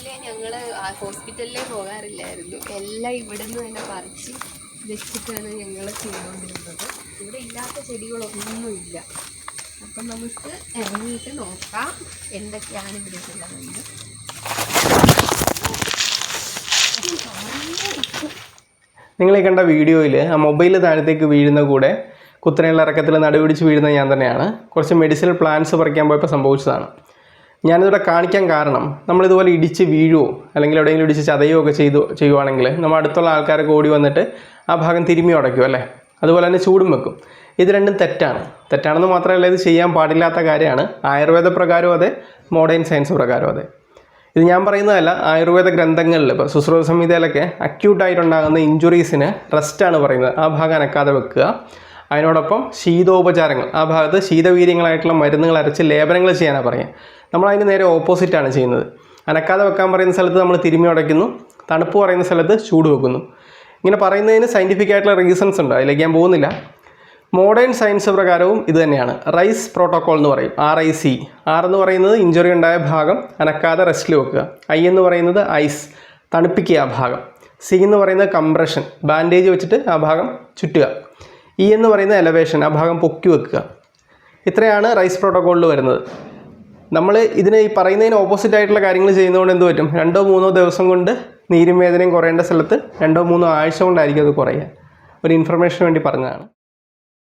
വീട്ടിലെ ഞങ്ങൾ ഹോസ്പിറ്റലിലേ പോകാറില്ലായിരുന്നു. എല്ലാം ഇവിടെ നിന്ന് തന്നെ പറിച്ച് വെച്ചിട്ടാണ് ഞങ്ങൾ ചെയ്തുകൊണ്ടിരുന്നത് ഇവിടെ ഇല്ലാത്ത ചെടികളൊന്നുമില്ല. അപ്പം നമുക്ക് ഇറങ്ങിയിട്ട് നോക്കാം എന്തൊക്കെയാണ് ഇവിടെ ഉള്ളതെന്ന്. നിങ്ങൾ കണ്ട വീഡിയോയിൽ ആ മൊബൈൽ താഴത്തേക്ക് വീഴുന്ന കൂടെ കുത്തനെയുള്ള ഇറക്കത്തിൽ നടുപിടിച്ച് വീഴുന്ന ഞാൻ തന്നെയാണ്. കുറച്ച് മെഡിസിനൽ പ്ലാന്റ്സ് പറിക്കാൻ പോയപ്പോൾ സംഭവിച്ചതാണ്. ഞാനിതിവിടെ കാണിക്കാൻ കാരണം. നമ്മളിതുപോലെ ഇടിച്ച് വീഴുവോ അല്ലെങ്കിൽ എവിടെയെങ്കിലും ഇടിച്ച് ചതയോ ഒക്കെ ചെയ്തു ചെയ്യുവാണെങ്കിൽ നമ്മൾ അടുത്തുള്ള ആൾക്കാരൊക്കെ ഓടി വന്നിട്ട് ആ ഭാഗം തിരുമ്മി ഉടയ്ക്കും അല്ലേ? അതുപോലെ തന്നെ ചൂടും വെക്കും. ഇത് രണ്ടും തെറ്റാണ്. തെറ്റാണെന്ന് മാത്രമല്ല ഇത് ചെയ്യാൻ പാടില്ലാത്ത കാര്യമാണ്. ആയുർവേദ പ്രകാരവും അതെ മോഡേൺ സയൻസ് പ്രകാരവും അതെ. ഇത് ഞാൻ പറയുന്നതല്ല ആയുർവേദ ഗ്രന്ഥങ്ങളിൽ ഇപ്പോൾ ശുശ്രൂഷ സംഹിതയിലൊക്കെ അക്യൂട്ടായിട്ടുണ്ടാകുന്ന ഇഞ്ചുറീസിന് റെസ്റ്റാണ് പറയുന്നത്. ആ ഭാഗം അനക്കാതെ വെക്കുക. അതിനോടൊപ്പം ശീതോപചാരങ്ങൾ. ആ ഭാഗത്ത് ശീതവീര്യങ്ങളായിട്ടുള്ള മരുന്നുകൾ അരച്ച് ലേപനങ്ങൾ ചെയ്യാനാണ് പറയുക. നമ്മൾ അതിന് നേരെ ഓപ്പോസിറ്റാണ് ചെയ്യുന്നത്. അനക്കാതെ വെക്കാൻ പറയുന്ന സ്ഥലത്ത് നമ്മൾ തിരുമ്മി ഉടയ്ക്കുന്നു തണുപ്പ് പറയുന്ന സ്ഥലത്ത് ചൂട് വെക്കുന്നു. ഇങ്ങനെ പറയുന്നതിന് സയന്റിഫിക് ആയിട്ടുള്ള റീസൺസ് ഉണ്ട്. അതിലേക്ക് ഞാൻ പോകുന്നില്ല. മോഡേൺ സയൻസ് പ്രകാരവും ഇത് തന്നെയാണ്. റൈസ് പ്രോട്ടോകോൾ എന്ന് പറയും. ആർ ഐ സി ആർ എന്ന് പറയുന്നത് ഇഞ്ചുറി ഉണ്ടായ ഭാഗം അനക്കാതെ റെസ്റ്റിൽ വെക്കുക. ഐ എന്ന് പറയുന്നത് ഐസ് തണുപ്പിക്കുക ആ ഭാഗം. സി എന്ന് പറയുന്നത് കംപ്രഷൻ ബാൻഡേജ് വെച്ചിട്ട് ആ ഭാഗം ചുറ്റുക. ഇ എന്ന് പറയുന്നത് എലവേഷൻ ആ ഭാഗം പൊക്കി വെക്കുക. ഇത്രയാണ് റൈസ് പ്രോട്ടോകോളിൽ വരുന്നത്. നമ്മൾ ഇതിന് ഈ പറയുന്നതിന് ഓപ്പോസിറ്റ് ആയിട്ടുള്ള കാര്യങ്ങൾ ചെയ്യുന്നതുകൊണ്ട് എന്ത് പറ്റും? രണ്ടോ മൂന്നോ ദിവസം കൊണ്ട് നീരും വേദനയും കുറയേണ്ട സ്ഥലത്ത് രണ്ടോ മൂന്നോ ആഴ്ച കൊണ്ടായിരിക്കും അത് കുറയുക. ഒരു ഇൻഫർമേഷന് വേണ്ടി പറഞ്ഞതാണ്.